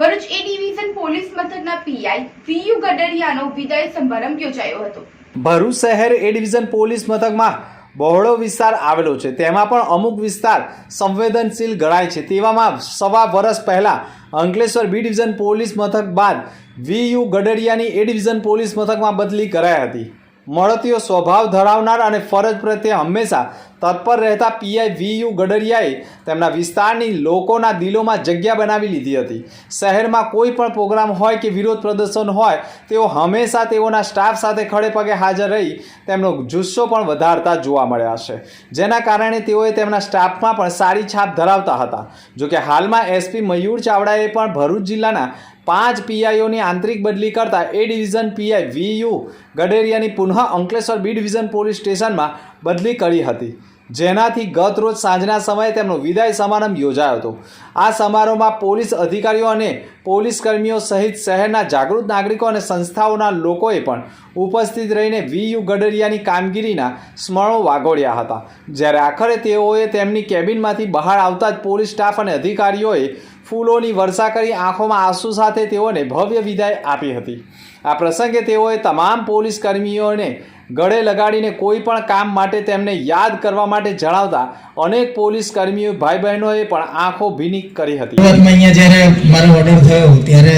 Bharuch A division police મથકના PI વીયુ ગડરિયાનો વિદાય સમારંભ યોજાયો હતો. ભરૂચ શહેર એ ડિવિઝન પોલીસ મથકમાં બહોળો વિસ્તાર આવેલો છે. તેમાં પણ અમુક વિસ્તાર સંવેદનશીલ ગણાય છે. તેવામાં સવા વર્ષ પહેલાં અંકલેશ્વર બી ડિવિઝન પોલીસ મથક બાદ વી યુ ગડરિયાની એ ડિવિઝન પોલીસ મથકમાં બદલી કરાઈ હતી. મળતીઓ સ્વભાવ ધરાવનાર અને ફરજ પ્રત્યે હંમેશા તત્પર રહેતા પીઆઈ વી યુ ગડરિયાએ તેમના વિસ્તારની લોકોના દિલોમાં જગ્યા બનાવી લીધી હતી. શહેરમાં કોઈ પણ પ્રોગ્રામ હોય કે વિરોધ પ્રદર્શન હોય, તેઓ હંમેશા તેઓના સ્ટાફ સાથે ખડે પગે હાજર રહી તેમનો જુસ્સો પણ વધારતા જોવા મળ્યા છે. જેના કારણે તેઓએ તેમના સ્ટાફમાં પણ સારી છાપ ધરાવતા હતા. જોકે હાલમાં એસપી મયુર ચાવડાએ પણ ભરૂચ જિલ્લાના પાંચ પીઆઈઓની આંતરિક બદલી કરતા A division PI V U ગડેરિયાની પુનઃ અંકલેશ્વર બી ડિવિઝન પોલીસ સ્ટેશનમાં બદલી કરી હતી. જેનાથી ગત રોજ સાંજના સમયે તેમનો વિદાય સમારંભ યોજાયો હતો. આ સમારોહમાં પોલીસ અધિકારીઓ અને પોલીસ કર્મીઓ સહિત શહેરના જાગૃત નાગરિકો અને સંસ્થાઓના લોકોએ પણ ઉપસ્થિત રહીને વી યુ ગડરિયાની કામગીરીના સ્મરણો વાગોળ્યા હતા. જ્યારે આખરે તેઓએ તેમની કેબિનમાંથી બહાર આવતા જ પોલીસ સ્ટાફ અને અધિકારીઓએ ફૂલોની વર્ષા કરી આંખોમાં આંસુ સાથે તેઓને ભવ્ય વિદાય આપી હતી. આ પ્રસંગે તેઓએ તમામ પોલીસ કર્મીઓને ગળે લગાડીને કોઈ પણ કામ માટે તેમને યાદ કરવા માટે જણાવતા અનેક પોલીસ કર્મીઓ ભાઈ બહેનોએ પણ આંખો ભીની કરી હતી. અહીંયા જ્યારે મારો ઓર્ડર થયો, ત્યારે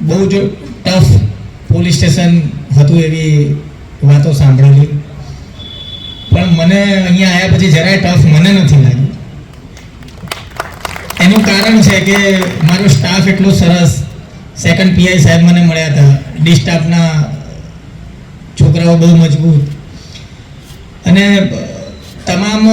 બહુ જ ટફ પોલીસ સ્ટેશન હતું એવી વાતો સાંભળેલી. પણ મને અહીંયા આવ્યા પછી જરાય ટફ મને નથી લાગ્યું એનું કારણ છે કે મારો સ્ટાફ એટલો સરસ સેકન્ડ પીઆઈ સાહેબ મને મળ્યા હતા ડી સ્ટાફના છોકરાઓ બહુ મજબૂત. અને તમામ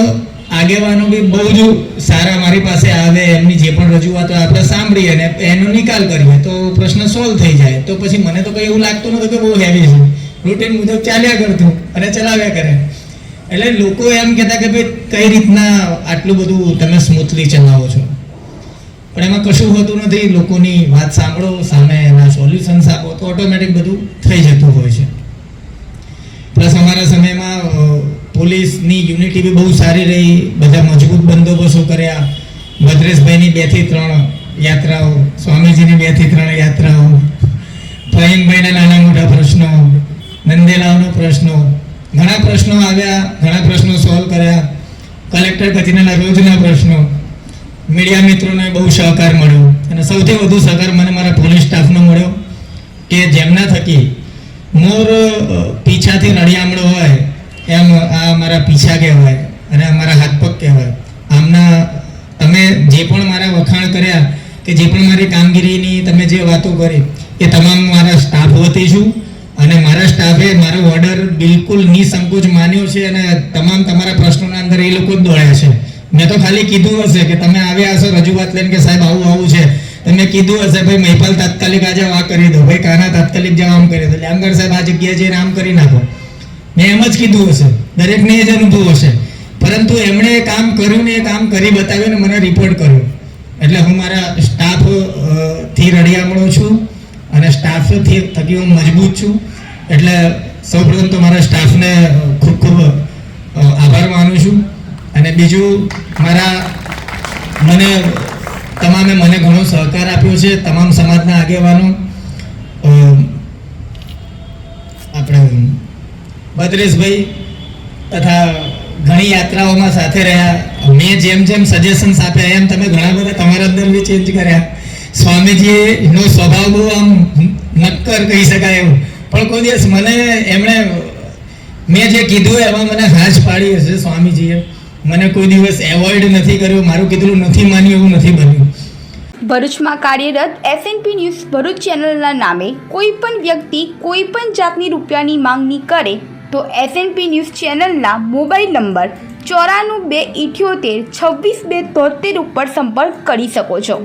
આગેવાનો બી બહુ જ સારા મારી પાસે આવે, એમની જે પણ રજૂઆતો આપણે સાંભળીએ અને એનો નિકાલ કરીએ, તો પ્રશ્ન સોલ્વ થઈ જાય. તો પછી મને તો કંઈ એવું લાગતું નતું કે બહુ હેવી છે. રૂટીન મુજબ ચાલ્યા કરતું અને ચલાવ્યા કરે. એટલે લોકો એમ કહેતા કે ભાઈ, કઈ રીતના આટલું બધું તમે સ્મૂથલી ચલાવો છો? પણ એમાં કશું હોતું નથી. લોકોની વાત સાંભળો, સામે એના સોલ્યુશન્સ આપો, તો ઓટોમેટિક બધું થઈ જતું હોય છે. પ્લસ અમારા સમયમાં પોલીસની યુનિટી બી બહુ સારી રહી. બધા મજબૂત બંદોબસ્તો કર્યા. ભદ્રેશભાઈની બેથી ત્રણ યાત્રાઓ, સ્વામીજીની બેથી ત્રણ યાત્રાઓ પ્રવીણભાઈના નાના મોટા પ્રશ્નો, નંદેલાઓનો પ્રશ્નો. ઘણા પ્રશ્નો આવ્યા, ઘણા પ્રશ્નો સોલ્વ કર્યા. કલેક્ટર કચેરીના રોજના પ્રશ્નો. મીડિયા મિત્રોને બહુ સહકાર મળ્યો. અને સૌથી વધુ સહકાર મને મારા પોલીસ સ્ટાફનો મળ્યો કે જેમના થકી મોર પીછાથી રળિયામણો હોય, એમ આ મારા પીછા કહેવાય અને અમારા હાથ પગ કહેવાય. આમના, તમે જે પણ મારા વખાણ કર્યા કે જે પણ મારી કામગીરીની તમે જે વાતો કરી, એ તમામ મારા સ્ટાફ વતી છું અને મારા સ્ટાફે મારો ઓર્ડર બિલકુલ નિસંકોચ માન્યો છે અને તમામ તમારા પ્રશ્નોના અંદર એ લોકો જ દોડ્યા છે. મેં તો ખાલી કીધું હશે કે તમે આવ્યા હશો રજૂઆત લઈને કે સાહેબ આવું આવું છે. તમે કીધું હશે, ભાઈ, મહિપાલ તાત્કાલિક આજે આ કરી દો. ભાઈ, કાના તાત્કાલિક જાઓ આમ કરી દો. એટલે આમ સાહેબ આ જગ્યાએ જઈને આમ કરી નાખો. મેં એમ જ કીધું હશે. દરેકને એ જ અનુભવ હશે. પરંતુ એમણે એ કામ કર્યું ને એ કામ કરી બતાવ્યું ને મને રિપોર્ટ કર્યો. એટલે હું મારા સ્ટાફથી રડિયામણો છું અને સ્ટાફથી થકી હું મજબૂત છું. એટલે સૌપ્રથમ તો મારા સ્ટાફને ખૂબ ખૂબ આભાર માનું છું. અને બીજું, મારા મને તમામે મને ઘણો સહકાર આપ્યો છે, તમામ સમાજના આગેવાનો. આપણે ભદ્રેશભાઈ તથા ઘણી યાત્રાઓમાં સાથે રહ્યા. મેં જેમ જેમ સજેશન્સ આપ્યા, એમ તમે ઘણા બધા તમારા અંદર બી ચેન્જ કર્યા. સ્વામીજીએ નો સ્વભાવ બહુ આમ નક્કર કહી શકાય એવું. પણ કોઈ દિવસ મને એમણે, મેં જે કીધું એમાં મને હાજ પાડી હશે સ્વામીજીએ. મને કોઈ દિવસ એવોઇડ નથી કર્યો, મારું કીધેલું નથી માન્યું એવું નથી બન્યું. ભરૂચમાં કાર્યરત એસએનપી ન્યૂઝ ભરૂચ ચેનલના નામે કોઈ પણ વ્યક્તિ કોઈ પણ જાતની રૂપિયાની માંગણી કરે તો એસએનપી ન્યૂઝ ચેનલના મોબાઈલ નંબર ચોરાણું બે ઇઠ્યોતેર છવ્વીસ બે તોતેર ઉપર સંપર્ક કરી શકો છો.